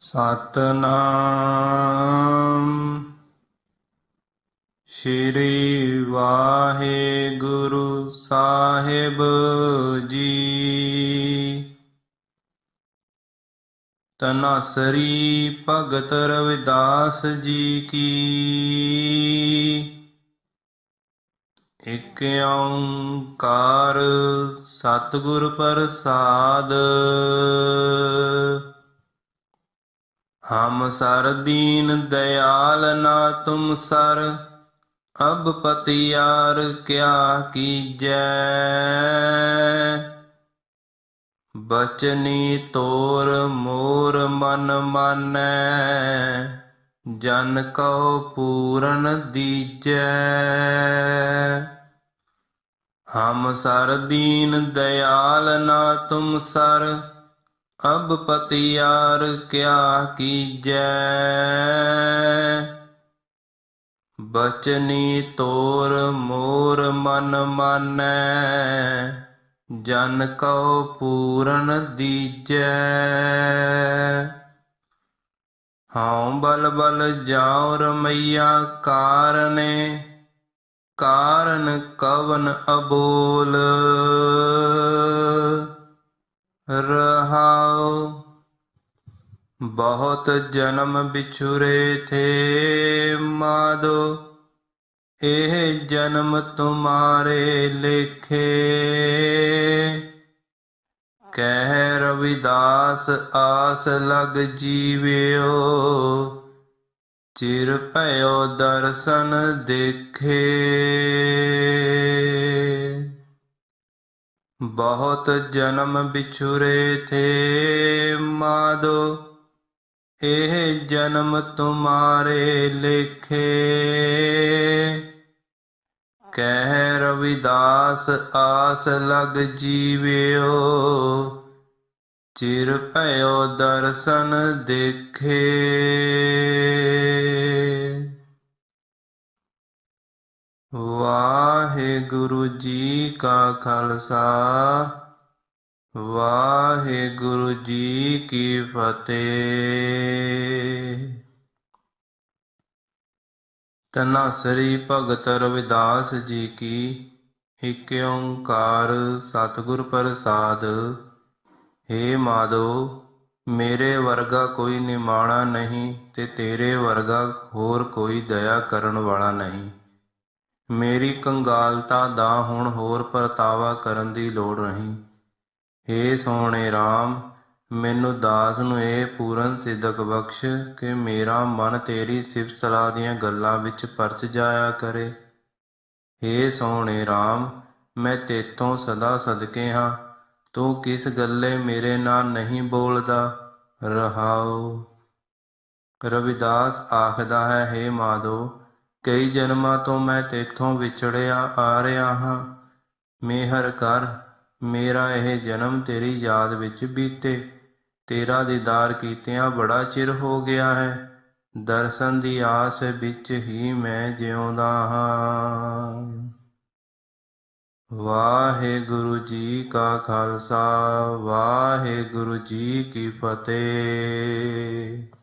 ਸਤਨਾਮ। ਸ਼੍ਰੀ ਵਾਹਿਗੁਰੂ ਸਾਹਿਬ ਜੀ। ਤਨਸਰੀ ਭਗਤ ਰਵਿਦਾਸ ਜੀ ਕੀ। ਇਕ ਓੰਕਾਰ ਸਤਿਗੁਰ ਪ੍ਰਸਾਦ। ਹਮ ਸਰ ਦੀਨ ਦਇਆਲ ਨਾ ਤੁਮ ਸਰ, ਅਬ ਪਤਿਆਰ ਕਿਆ ਕੀਜੈ? ਬਚਨੀ ਤੋਰ ਮੋਰ ਮਨ ਮਾਨੈ, ਜਨ ਕਉ ਪੂਰਨ ਦੀਜੈ। ਹਮ ਸਰ ਦੀਨ ਦਇਆਲ ਨਾ ਤੁਮ ਸਰ ਅਬ ਪਤਿਆਰ ਕਿਆ ਕੀਜੈ? ਬਚਨੀ ਤੋਰ ਮੋਰ ਮਨ ਮਾਨੈ, ਜਨ ਕਉ ਪੂਰਨ ਦੀਜੈ। ਹਉ ਬਲ ਬਲ ਜਾਉ ਰਮਈਆ ਕਾਰਨੇ, ਕਾਰਨ ਕਵਨ ਅਬੋਲ। ਰਹਾਉ। ਬਹੁਤ ਜਨਮ ਬਿਛੁਰੇ ਥੇ ਮਾਦੋ। ਇਹ ਜਨਮ ਤੁਮਾਰੇ ਲੇਖੇ। ਕਹਿ ਰਵਿਦਾਸ ਆਸ ਲਗ ਜੀਵਿਓ। ਚਿਰ ਭਇਓ ਦਰਸ਼ਨ ਦੇਖੇ। ਬਹੁਤ ਜਨਮ ਬਿਛੁਰੇ ਥੇ ਮਾਦੋ, ਇਹ ਜਨਮ ਤੁਮਾਰੇ ਲਿਖੇ। ਕਹਿ ਰਵਿਦਾਸ, ਆਸ ਲਗ ਜੀਵਿਓ, ਚਿਰ ਭਇਓ ਦਰਸ਼ਨ ਦੇਖੇ। ਵਾਹਿਗੁਰੂ ਜੀ ਕਾ ਖਾਲਸਾ, ਵਾਹਿਗੁਰੂ ਜੀ ਕੀ ਫਤਿਹ। ਤਨਾਸਰੀ ਭਗਤ ਰਵਿਦਾਸ ਜੀ ਕੀ, ਇਕ ਓੰਕਾਰ ਸਤਿਗੁਰ ਪ੍ਰਸਾਦ। ਹੇ ਮਾਧੋ, ਮੇਰੇ ਵਰਗਾ ਕੋਈ ਨਿਮਾਣਾ ਨਹੀਂ ਤੇ ਤੇਰੇ ਵਰਗਾ ਹੋਰ ਕੋਈ ਦਇਆ ਕਰਨ ਵਾਲਾ ਨਹੀਂ। ਮੇਰੀ ਕੰਗਾਲਤਾ ਦਾ ਹੁਣ ਹੋਰ ਪਰਤਾਵਾ ਕਰਨ ਦੀ ਲੋੜ ਨਹੀਂ। ਹੇ ਸੋਹਣੇ RAM ਮੈਨੂੰ ਦਾਸ ਨੂੰ ਇਹ ਪੂਰਨ ਸਿਦਕ ਬਖਸ਼ ਕਿ ਮੇਰਾ ਮਨ ਤੇਰੀ ਸਿਫਤ ਸਲਾਹ ਦੀਆਂ ਗੱਲਾਂ ਵਿੱਚ ਪਰਚ ਜਾਇਆ ਕਰੇ। ਹੇ ਸੋਹਣੇ RAM ਮੈਂ ਤੇਤੋਂ ਸਦਾ ਸਦਕੇ ਹਾਂ। ਤੂੰ ਕਿਸ ਗੱਲੇ ਮੇਰੇ ਨਾਲ ਨਹੀਂ ਬੋਲਦਾ? ਰਹਾਉ। ਰਵਿਦਾਸ ਆਖਦਾ ਹੈ, ਹੇ ਮਾਧੋ ਕਈ ਜਨਮਾਂ ਤੋਂ ਮੈਂ ਤੇਥੋਂ ਵਿਛੜਿਆ ਆ ਰਿਹਾ ਹਾਂ। ਮਿਹਰ ਕਰ, ਮੇਰਾ ਇਹ ਜਨਮ ਤੇਰੀ ਯਾਦ ਵਿੱਚ ਬੀਤੇ। ਤੇਰਾ ਦੀਦਾਰ ਕੀਤਿਆਂ ਬੜਾ ਚਿਰ ਹੋ ਗਿਆ ਹੈ। ਦਰਸ਼ਨ ਦੀ ਆਸ ਵਿੱਚ ਹੀ ਮੈਂ ਜਿਉਂਦਾ ਹਾਂ। ਵਾਹਿਗੁਰੂ ਜੀ ਕਾ ਖਾਲਸਾ, ਵਾਹਿਗੁਰੂ ਜੀ ਕੀ ਫਤਿਹ।